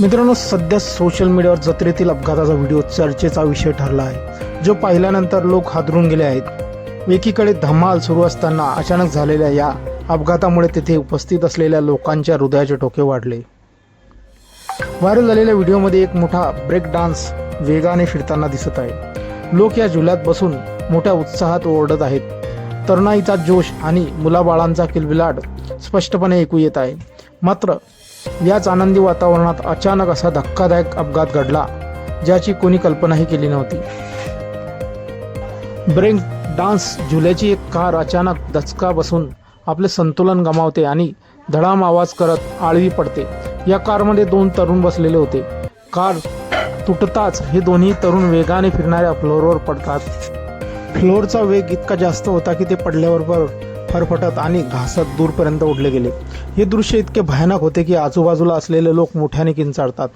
मित्रांनो सध्या सोशल मीडियावर जत्रेतील अपघाताचा व्हिडिओ चर्चेचा विषय ठरला आहे जो पाहिल्यानंतर लोक हादरून गेले आहेत. एकीकडे धमाल सुरू असताना अचानक झालेल्या या अपघातामुळे तेथे उपस्थित असलेल्या लोकांच्या हृदयाचे टोके वाढले. व्हायरल झालेल्या व्हिडिओमध्ये एक मोठा ब्रेक डान्स वेगाने फिरताना दिसत आहे. लोक या झुल्यात बसून मोठ्या उत्साहात ओरडत आहेत. तरुणाईचा जोश आणि मुलाबाळांचा किलबिलाट स्पष्टपणे ऐकू येत आहे. मात्र याच आनंदी वातावरणात अचानक असा धक्कादायक अपघात घडला ज्याची कोणी कल्पनाही केली नव्हती. ब्रेक डान्स झुल्याची एक कार अचानक दचका बसून आपले संतुलन गमावते आणि धडाम आवाज करत आळवी पडते. या कारमध्ये दोन तरुण बसलेले होते. कार तुटताच हे दोन्ही तरुण वेगाने फिरणाऱ्या फ्लोअरवर पडतात. फ्लोअरचा वेग इतका जास्त होता की ते पडल्याबरोबर फरफटत आणि घासत दूरपर्यंत उडले गेले. हे दृश्य इतके भयानक होते की आजूबाजूला असलेले लोक मोठ्याने किंचाळतात.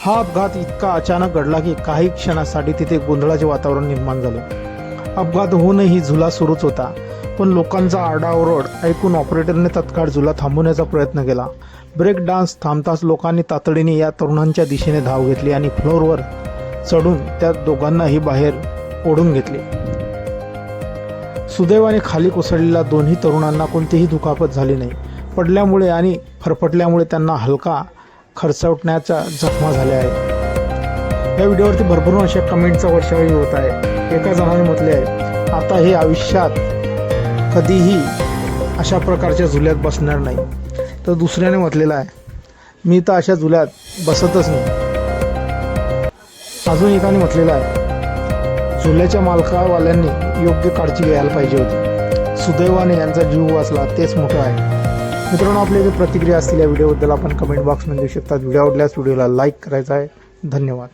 हा अपघात इतका अचानक घडला की काही क्षणासाठी तिथे गोंधळाचे वातावरण निर्माण झाले. अपघात होऊनही झुला सुरूच होता पण लोकांचा आरडाओरड ऐकून ऑपरेटरने तत्काळ झुला थांबवण्याचा प्रयत्न केला. ब्रेक डान्स थांबताच लोकांनी तातडीने या तरुणांच्या दिशेने धाव घेतली आणि फ्लोअरवर चढून त्या दोघांनाही बाहेर ओढून घेतले. सुदैवाने खाली कोसळलेल्या दोन्ही तरुणांना कोणतीही दुखापत झाली नाही. पडल्यामुळे आणि फरफटल्यामुळे त्यांना हलका खरचवटण्याच्या जखमा झाल्या आहेत. या व्हिडिओवरती भरभरून अशा कमेंटचा वर्षावही होत आहे. एका जणाने म्हटले आहे आता हे आयुष्यात कधीही अशा प्रकारच्या झुल्यात बसणार नाही. तर दुसऱ्याने म्हटलेलं आहे मी तर अशा झुल्यात बसतच नाही. अजून एकाने म्हटलेलं आहे चुल्याच्या मालकावाल्यांनी योग्य काळजी घ्यायला पाहिजे होती. सुदैवाने यांचा जीव वाचला तेच मोठं आहे. मित्रांनो आपल्या जे प्रतिक्रिया असतील या व्हिडिओबद्दल आपण कमेंट बॉक्समध्ये देऊ शकतात व्हिडिओ आवडल्यास व्हिडिओला लाईक करायचा आहे. धन्यवाद.